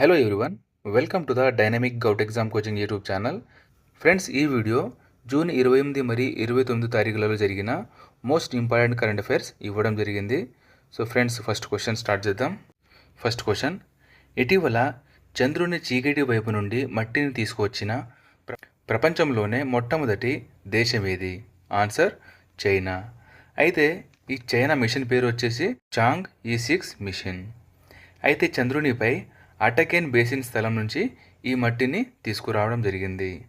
Hello everyone welcome to the dynamic govt exam coaching YouTube channel friends ఈ video June ఇరవై ఎనిమిది మరియు ఇరవై తొమ్మిది తారీఖులలో జరిగిన మోస్ట్ ఇంపార్టెంట్ కరెంట్ అఫైర్స్ ఇవ్వడం జరిగింది. So friends first question start చేద్దాం. ఫస్ట్ క్వశ్చన్ ఇటీవల చంద్రుని చీకటి వైపు నుండి మట్టిని తీసుకువచ్చిన ప్రపంచంలోనే మొట్టమొదటి దేశం ఏది? Answer China. అయితే ఈ చైనా మిషన్ పేరు వచ్చేసి చాంగ్ ఈ సిక్స్ మిషన్. అయితే చంద్రునిపై అటకెన్ బేసిన్ స్థలం నుంచి ఈ మట్టిని తీసుకురావడం జరిగింది.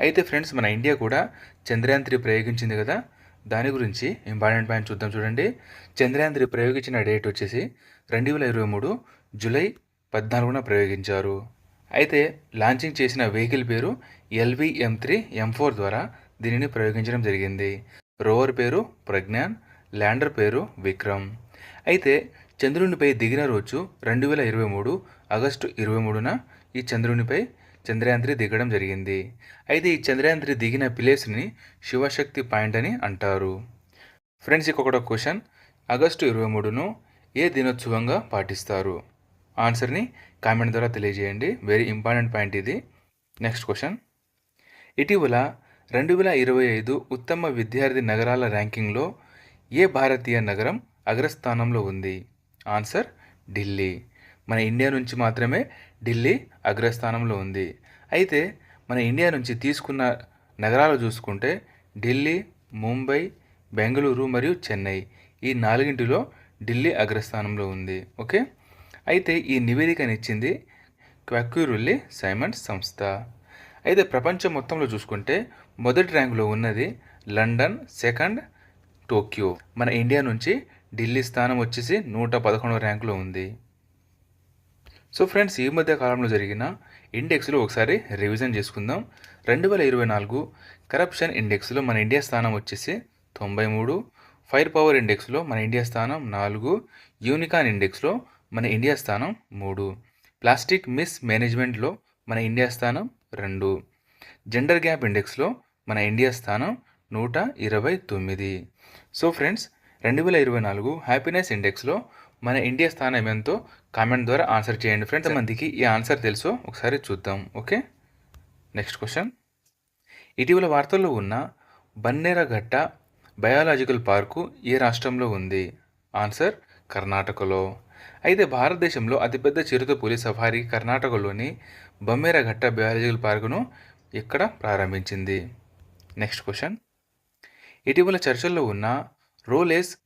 అయితే ఫ్రెండ్స్ మన ఇండియా కూడా చంద్రయాన్ త్రీ ప్రయోగించింది కదా? దాని గురించి ఇంపార్టెంట్ పాయింట్ చూద్దాం చూడండి. చంద్రయాన్ త్రీ ప్రయోగించిన డేట్ వచ్చేసి రెండు వేల ఇరవై మూడు జూలై పద్నాలుగున ప్రయోగించారు. అయితే లాంచింగ్ చేసిన వెహికల్ పేరు LV M three M four ద్వారా దీనిని ప్రయోగించడం జరిగింది. రోవర్ పేరు ప్రజ్ఞాన్ ల్యాండర్ పేరు విక్రమ్. అయితే చంద్రునిపై దిగిన రోజు రెండు వేల ఇరవై మూడు ఆగస్టు ఇరవై మూడున ఈ చంద్రునిపై చంద్రయాన్ త్రీ దిగడం జరిగింది. అయితే ఈ చంద్రయాన్ త్రీ దిగిన ప్లేస్ని శివశక్తి పాయింట్ అని అంటారు. ఫ్రెండ్స్ ఇంకొకటి క్వశ్చన్. ఆగస్టు ఇరవై మూడును ఏ దినోత్సవంగా పాటిస్తారు? ఆన్సర్ని కామెంట్ ద్వారా తెలియజేయండి. వెరీ ఇంపార్టెంట్ పాయింట్ ఇది. Next question. ఇటీవల రెండు వేల ఇరవై ఐదు ఉత్తమ విద్యార్థి నగరాల ర్యాంకింగ్లో ఏ భారతీయ నగరం అగ్రస్థానంలో ఉంది? ఆన్సర్ ఢిల్లీ. మన ఇండియా నుంచి మాత్రమే ఢిల్లీ అగ్రస్థానంలో ఉంది. అయితే మన ఇండియా నుంచి తీసుకున్న నగరాలు చూసుకుంటే ఢిల్లీ ముంబై బెంగళూరు మరియు చెన్నై ఈ నాలుగింటిలో ఢిల్లీ అగ్రస్థానంలో ఉంది. ఓకే? అయితే ఈ నివేదికనిచ్చింది క్వక్యూరుల్లి సైమన్స్ సంస్థ. అయితే ప్రపంచం మొత్తంలో చూసుకుంటే మొదటి ర్యాంకులో ఉన్నది లండన్ సెకండ్ టోక్యో. మన ఇండియా నుంచి ఢిల్లీ స్థానం వచ్చేసి నూట పదకొండవ ర్యాంకులో ఉంది. సో ఫ్రెండ్స్ ఈ మధ్య కాలంలో జరిగిన ఇండెక్స్లో ఒకసారి రివిజన్ చేసుకుందాం. రెండు వేల ఇరవై నాలుగు కరప్షన్ ఇండెక్స్లో మన ఇండియా స్థానం వచ్చేసి తొంభై మూడు ఫైర్ పవర్ ఇండెక్స్లో మన ఇండియా స్థానం నాలుగు యూనికాన్ ఇండెక్స్లో మన ఇండియా స్థానం మూడు ప్లాస్టిక్ మిస్ మేనేజ్మెంట్లో మన ఇండియా స్థానం రెండు జెండర్ గ్యాప్ ఇండెక్స్లో మన ఇండియా స్థానం నూట ఇరవై తొమ్మిది. సో ఫ్రెండ్స్ రెండు వేల ఇరవై నాలుగు హ్యాపీనెస్ ఇండెక్స్లో మన ఇండియా స్థానం ఎంతో కామెంట్ ద్వారా ఆన్సర్ చేయండి ఫ్రెండ్స్. మందికి ఈ ఆన్సర్ తెలుసో ఒకసారి చూద్దాం. ఓకే? Next question. ఇటీవల వార్తల్లో ఉన్న బన్నేరఘట్ట బయాలజికల్ పార్కు ఏ రాష్ట్రంలో ఉంది? ఆన్సర్ కర్ణాటకలో. అయితే భారతదేశంలో అతిపెద్ద చిరుత పులి సఫారీ కర్ణాటకలోని బమ్మేరఘట్ట బయాలజికల్ పార్కును ఇక్కడ ప్రారంభించింది? Next question. ఇటీవల చర్చల్లో ఉన్న రోలేస్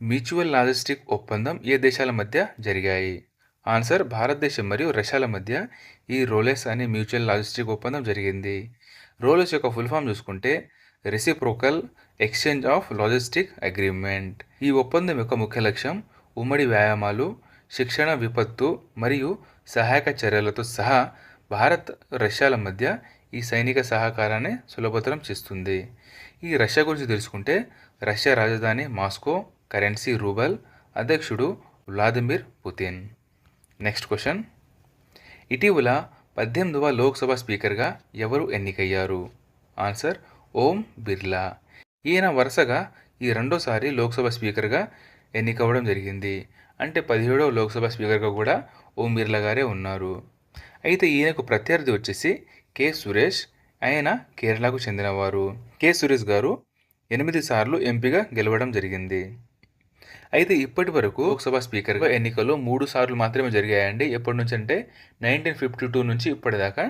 మ్యూచువల్ లాజిస్టిక్ ఒప్పందం ఏ దేశాల మధ్య జరిగాయి? ఆన్సర్ భారతదేశం మరియు రష్యాల మధ్య ఈ రోలెస్ అనే మ్యూచువల్ లాజిస్టిక్ ఒప్పందం జరిగింది. రోలెస్ యొక్క ఫుల్ ఫామ్ చూసుకుంటే reciprocal exchange of logistic agreement ఈ ఒప్పందం యొక్క ముఖ్య లక్ష్యం ఉమ్మడి వ్యాయామాలు శిక్షణ విపత్తు మరియు సహాయక చర్యలతో సహా భారత్ రష్యాల మధ్య ఈ సైనిక సహకారాన్ని సులభతరం చేస్తుంది. ఈ రష్యా గురించి తెలుసుకుంటే రష్యా రాజధాని మాస్కో కరెన్సీ రూబల్ అధ్యక్షుడు వ్లాదిమిర్ పుతిన్. Next question. ఇటీవల పద్దెనిమిదవ లోక్సభ స్పీకర్గా ఎవరు ఎన్నికయ్యారు? ఆన్సర్ ఓం బిర్లా. ఈయన వరుసగా ఈ రెండోసారి లోక్సభ స్పీకర్గా ఎన్నికవ్వడం జరిగింది. అంటే పదిహేడవ లోక్సభ స్పీకర్గా కూడా ఓం బిర్లా గారే ఉన్నారు. అయితే ఈయనకు ప్రత్యర్థి వచ్చేసి కె సురేష్ ఆయన కేరళకు చెందినవారు. కె సురేష్ గారు ఎనిమిది సార్లు ఎంపీగా గెలవడం జరిగింది. అయితే ఇప్పటి వరకు లోక్సభ స్పీకర్గా ఎన్నికలు మూడు సార్లు మాత్రమే జరిగాయండి. ఎప్పటి నుంచి అంటే నైన్టీన్ ఫిఫ్టీ టూ నుంచి ఇప్పటిదాకా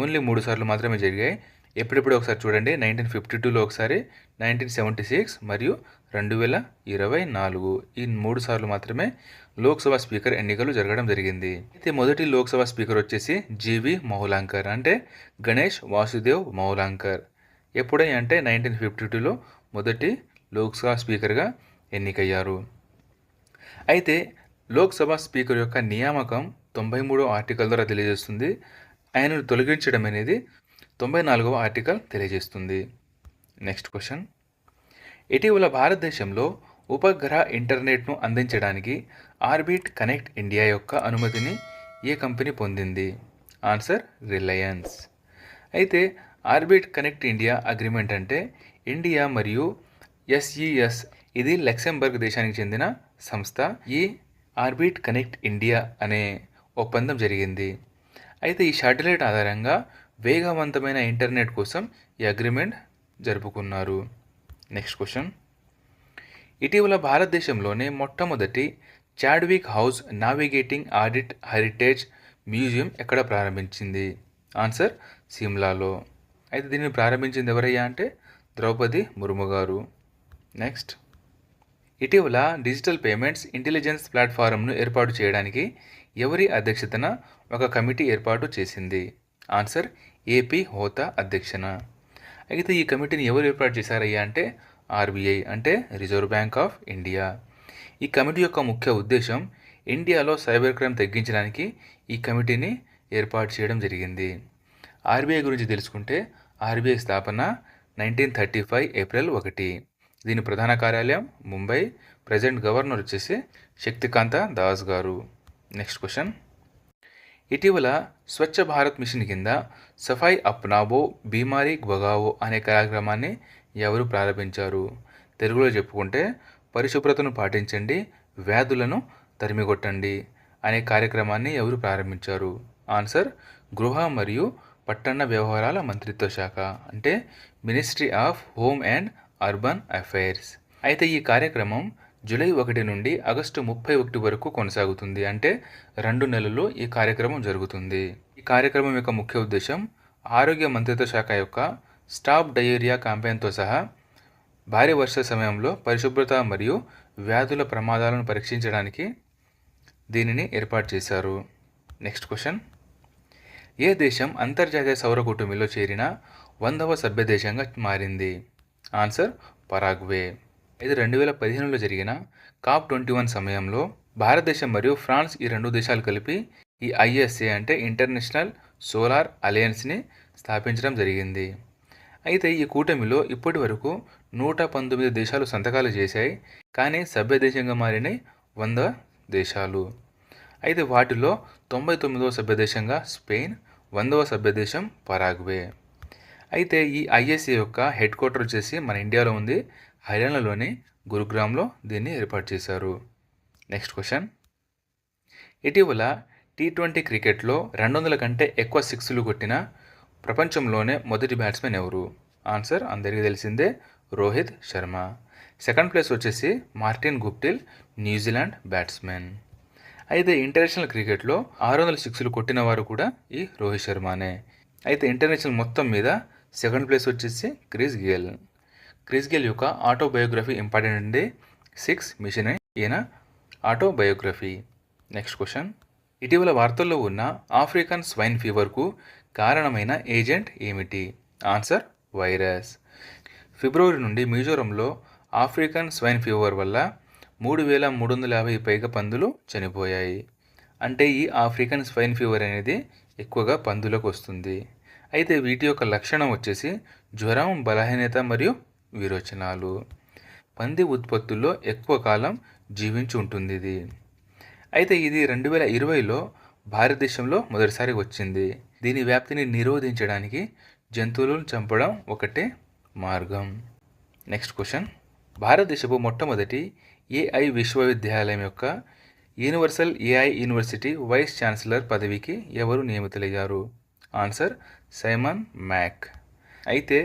ఓన్లీ మూడు సార్లు మాత్రమే జరిగాయి. ఎప్పుడెప్పుడు ఒకసారి చూడండి నైన్టీన్ ఫిఫ్టీ టూలో ఒకసారి నైన్టీన్ సెవెంటీ సిక్స్ మరియు రెండు వేల ఇరవై నాలుగు ఈ మూడు సార్లు మాత్రమే లోక్సభ స్పీకర్ ఎన్నికలు జరగడం జరిగింది. అయితే మొదటి లోక్సభ స్పీకర్ వచ్చేసి జీవి మౌలాంకర్ అంటే గణేష్ వాసుదేవ్ మౌలాంకర్. ఎప్పుడై అంటే నైన్టీన్ ఫిఫ్టీ టూలో మొదటి లోక్సభ స్పీకర్గా ఎన్నికయ్యారు. అయితే లోక్సభ స్పీకర్ యొక్క నియామకం తొంభై మూడో ఆర్టికల్ ద్వారా తెలియజేస్తుంది. ఆయనను తొలగించడం అనేది తొంభై నాలుగవ ఆర్టికల్ తెలియజేస్తుంది. Next question. ఇటీవల భారతదేశంలో ఉపగ్రహ ఇంటర్నెట్ను అందించడానికి ఆర్బిట్ కనెక్ట్ ఇండియా యొక్క అనుమతిని ఏ కంపెనీ పొందింది? Answer Reliance. అయితే ఆర్బిట్ కనెక్ట్ ఇండియా అగ్రిమెంట్ అంటే ఇండియా మరియు ఎస్ఈఎస్. ఇది లక్సెంబర్గ్ దేశానికి చెందిన సంస్థ. ఈ ఆర్బిట్ కనెక్ట్ ఇండియా అనే ఒప్పందం జరిగింది. అయితే ఈ శాటిలైట్ ఆధారంగా వేగవంతమైన ఇంటర్నెట్ కోసం ఈ అగ్రిమెంట్ జరుపుకున్నారు. Next question. ఇటీవల భారతదేశంలోనే మొట్టమొదటి Chadwick House navigating audit heritage museum ఎక్కడ ప్రారంభించింది? ఆన్సర్ సిమ్లాలో. అయితే దీన్ని ప్రారంభించింది ఎవరయ్యా అంటే ద్రౌపది ముర్ము గారు. నెక్స్ట్ ఇటీవల డిజిటల్ పేమెంట్స్ ఇంటెలిజెన్స్ ప్లాట్ఫారంను ఏర్పాటు చేయడానికి ఎవరి అధ్యక్షతన ఒక కమిటీ ఏర్పాటు చేసింది? ఆన్సర్ ఏపీ హోతా అధ్యక్షన. అయితే ఈ కమిటీని ఎవరు ఏర్పాటు చేశారయ్యా అంటే ఆర్బీఐ అంటే రిజర్వ్ బ్యాంక్ ఆఫ్ ఇండియా ఈ కమిటీ యొక్క ముఖ్య ఉద్దేశం ఇండియాలో సైబర్ క్రైమ్ తగ్గించడానికి ఈ కమిటీని ఏర్పాటు చేయడం జరిగింది. ఆర్బీఐ గురించి తెలుసుకుంటే ఆర్బీఐ స్థాపన నైన్టీన్ థర్టీ ఫైవ్ ఏప్రిల్ ఒకటి. దీని ప్రధాన కార్యాలయం ముంబై. ప్రజెంట్ గవర్నర్ వచ్చేసి శక్తికాంత దాస్ గారు. Next question. ఇటీవల స్వచ్ఛ భారత్ మిషన్ కింద సఫాయి అప్నావో బీమారీ భగావో అనే కార్యక్రమాన్ని ఎవరు ప్రారంభించారు? తెలుగులో చెప్పుకుంటే పరిశుభ్రతను పాటించండి వ్యాధులను తరిమికొట్టండి అనే కార్యక్రమాన్ని ఎవరు ప్రారంభించారు? ఆన్సర్ గృహ మరియు పట్టణ వ్యవహారాల మంత్రిత్వ శాఖ అంటే ministry of home and urban affairs అయితే ఈ కార్యక్రమం జూలై ఒకటి నుండి ఆగస్టు ముప్పై ఒకటి వరకు కొనసాగుతుంది. అంటే రెండు నెలలు ఈ కార్యక్రమం జరుగుతుంది. ఈ కార్యక్రమం యొక్క ముఖ్య ఉద్దేశం ఆరోగ్య మంత్రిత్వ శాఖ యొక్క స్టాప్ డయేరియా క్యాంపెయిన్తో సహా భారీ వర్ష సమయంలో పరిశుభ్రత మరియు వ్యాధుల ప్రమాదాలను పరీక్షించడానికి దీనిని ఏర్పాటు చేశారు. Next question. ఏ దేశం అంతర్జాతీయ సౌర కుటుంబంలో చేరిన వందవ సభ్యదేశంగా మారింది? Answer Paraguay. ఇది రెండు వేల పదిహేనులో జరిగిన కాప్ ట్వంటీ వన్ సమయంలో భారతదేశం మరియు ఫ్రాన్స్ ఈ రెండు దేశాలు కలిపి ఈ ఐఎస్ఏ అంటే ఇంటర్నేషనల్ సోలార్ అలయన్స్ని స్థాపించడం జరిగింది. అయితే ఈ కూటమిలో ఇప్పటి వరకు నూట పంతొమ్మిది దేశాలు సంతకాలు చేశాయి కానీ సభ్య దేశంగా మారినాయి వంద దేశాలు. అయితే వాటిలో తొంభై తొమ్మిదవ సభ్యదేశంగా స్పెయిన్ వందవ సభ్యదేశం పరాగ్వే. అయితే ఈ ఐఎస్ఏ యొక్క హెడ్ క్వార్టర్ వచ్చేసి మన ఇండియాలో ఉంది. హర్యానాలోని గురుగ్రామ్లో దీన్ని ఏర్పాటు చేశారు. Next question. ఇటీవల టీ ట్వంటీ క్రికెట్లో రెండు వందల కంటే ఎక్కువ సిక్స్లు కొట్టిన ప్రపంచంలోనే మొదటి బ్యాట్స్మెన్ ఎవరు? ఆన్సర్ అందరికీ తెలిసిందే రోహిత్ శర్మ. సెకండ్ ప్లేస్ వచ్చేసి Martin Guptill New Zealand batsmen. అయితే ఇంటర్నేషనల్ క్రికెట్లో ఆరు వందల సిక్స్లు కొట్టిన వారు కూడా ఈ రోహిత్ శర్మనే. అయితే ఇంటర్నేషనల్ మొత్తం మీద సెకండ్ ప్లేస్ వచ్చేసి క్రిస్ గేల్. క్రిస్ గేల్ యొక్క ఆటోబయోగ్రఫీ ఇంపార్టెంట్ అండి సిక్స్ మిషన్ ఈయన ఆటోబయోగ్రఫీ. Next question. ఇటీవల వార్తల్లో ఉన్న ఆఫ్రికన్ స్వైన్ ఫీవర్కు కారణమైన ఏజెంట్ ఏమిటి? Answer virus. ఫిబ్రవరి నుండి మిజోరంలో ఆఫ్రికన్ స్వైన్ ఫీవర్ వల్ల మూడు వేల మూడు వందల యాభై పైగా పందులు చనిపోయాయి. అంటే ఈ ఆఫ్రికన్ స్వైన్ ఫీవర్ అనేది ఎక్కువగా పందులకు వస్తుంది. అయితే వీటి యొక్క లక్షణం వచ్చేసి జ్వరం బలహీనత మరియు విరోచనాలు. పంది ఉత్పత్తుల్లో ఎక్కువ కాలం జీవించి ఉంటుంది ఇది. అయితే ఇది రెండు వేల ఇరవైలో భారతదేశంలో మొదటిసారి వచ్చింది. దీని వ్యాప్తిని నిరోధించడానికి జంతువులను చంపడం ఒకటే మార్గం. Next question. భారతదేశపు మొట్టమొదటి ఏఐ విశ్వవిద్యాలయం యొక్క universal AI university vice chancellor పదవికి ఎవరు నియమితులయ్యారు? ఆన్సర్ సైమన్ మ్యాక్ అయితే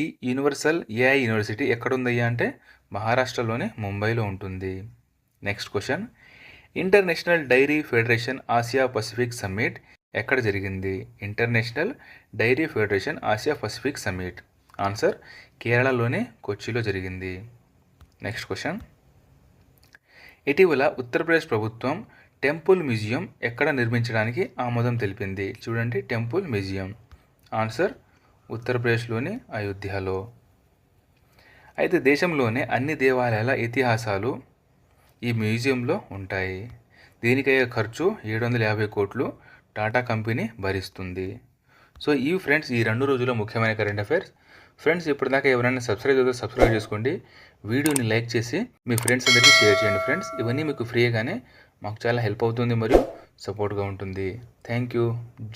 ఈ యూనివర్సల్ ఏఐ యూనివర్సిటీ ఎక్కడుందయ్యా అంటే మహారాష్ట్రలోని ముంబైలో ఉంటుంది. Next question international dairy federation Asia Pacific summit ఎక్కడ జరిగింది? International dairy federation Asia Pacific summit answer కేరళలోని కొచ్చిలో జరిగింది. నెక్స్ట్ క్వశ్చన్ ఇటీవల ఉత్తరప్రదేశ్ ప్రభుత్వం టెంపుల్ మ్యూజియం ఎక్కడ నిర్మించడానికి ఆమోదం తెలిపింది? చూడండి టెంపుల్ మ్యూజియం. ఆన్సర్ ఉత్తరప్రదేశ్లోని అయోధ్యలో. అయితే దేశంలోనే అన్ని దేవాలయాల ఇతిహాసాలు ఈ మ్యూజియంలో ఉంటాయి. దీనికయ్యే ఖర్చు ఏడు వందల యాభై కోట్లు టాటా కంపెనీ భరిస్తుంది. సో ఈ ఫ్రెండ్స్ ఈ రెండు రోజుల్లో ముఖ్యమైన కరెంట్ అఫైర్స్. ఫ్రెండ్స్ ఇప్పటిదాకా ఎవరైనా సబ్స్క్రైబ్ చేస్తే సబ్స్క్రైబ్ చేసుకోండి. వీడియోని లైక్ చేసి మీ ఫ్రెండ్స్ అందరికీ షేర్ చేయండి ఫ్రెండ్స్. ఇవన్నీ మీకు ఫ్రీగానే మాకు చాలా హెల్ప్ అవుతుంది మరియు సపోర్ట్గా ఉంటుంది. Thank you.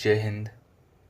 జై హింద్.